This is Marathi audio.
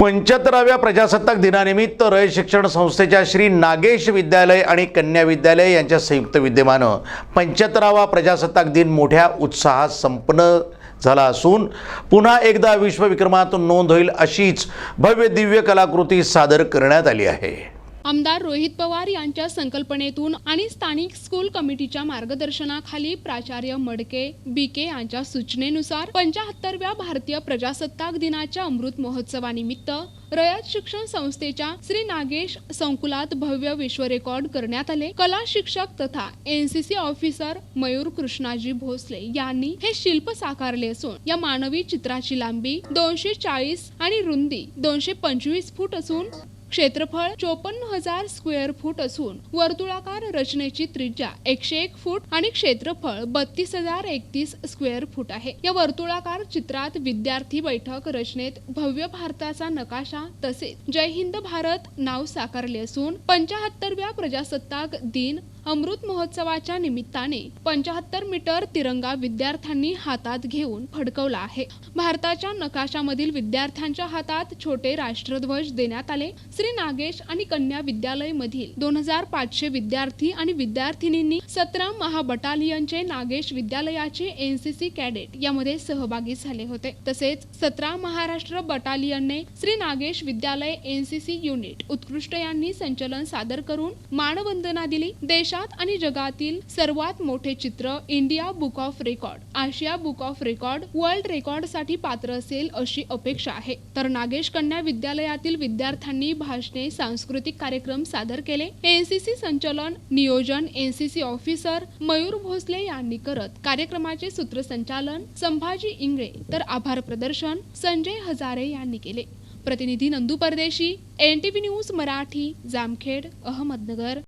पंच्याहत्तराव्या प्रजासत्ताक दिनानिमित्त रय शिक्षण संस्थेच्या श्री नागेश विद्यालय आणि कन्या विद्यालय यांच्या संयुक्त विद्यमानं पंच्याहत्तरावा प्रजासत्ताक दिन मोठ्या उत्साहात संपन्न झाला असून पुन्हा एकदा विश्वविक्रमात नोंद होईल अशीच भव्य दिव्य कलाकृती सादर करण्यात आली आहे. आमदार रोहित पवार यांच्या संकल्पनेतून आणि स्थानिक स्कूल कमिटीच्या मार्गदर्शनाखाली प्राचार्य मडके बी के यांच्या सूचनेनुसार पंचाहत्तरव्या भारतीय प्रजासत्ताक दिनाच्या अमृत महोत्सवानिमित्त रयत शिक्षण संस्थेच्या श्री नागेश संकुलात भव्य विश्व रेकॉर्ड करण्यात आले. कला शिक्षक तथा एनसीसी ऑफिसर मयूर कृष्णाजी भोसले यांनी हे शिल्प साकारले असून या मानवी चित्राची लांबी दोनशे चाळीस आणि रुंदी दोनशे पंचवीस फूट असून क्षेत्रफळ चोपन्न हजार स्क्वेअर फूट असून वर्तुळाकार रचनेची त्रिज्या एकशे एक फूट आणि क्षेत्रफळ बत्तीस हजार एकतीस स्क्वेअर फूट आहे. या वर्तुळाकार चित्रात विद्यार्थी बैठक रचनेत भव्य भारताचा नकाशा तसेच जय हिंद भारत नाव साकारले असून पंचाहत्तरव्या प्रजासत्ताक दिन अमृत महोत्सवाच्या निमित्ताने पंचाहत्तर मीटर तिरंगा विद्यार्थ्यांनी हातात घेऊन फडकवला आहे. भारताच्या नकाशामधील विद्यार्थ्यांच्या हातात छोटे राष्ट्रध्वज देण्यात आले. श्री नागेश आणि कन्या विद्यालय मधील दोन हजार पाचशे विद्यार्थी आणि विद्यार्थिनींनी सतरा महाबटालियनचे नागेश विद्यालयाचे एनसीसी कॅडेट यामध्ये सहभागी झाले होते. तसेच सतरा महाराष्ट्र बटालियनने श्री नागेश विद्यालय एनसीसी युनिट उत्कृष्ट यांनी संचलन सादर करून मानवंदना दिली. देशात आणि जगातील सर्वात मोठे चित्र India book of record. Asia book of record world रेकॉर्डसाठी पात्र असेल अशी अपेक्षा आहे. तर नागेश कन्या विद्यालयातील विद्यार्थ्यांनी भाषणे सांस्कृतिक कार्यक्रम सादर केले. एनसीसी संचलन नियोजन एनसीसी ऑफिसर मयूर भोसले यांनी करत कार्यक्रमाचे सूत्रसंचालन संभाजी इंगळे. तर आभार प्रदर्शन संजय हजारे यांनी केले. प्रतिनिधी Nandu Pardeshi N T V news Marathi Jamkhed Ahmednagar.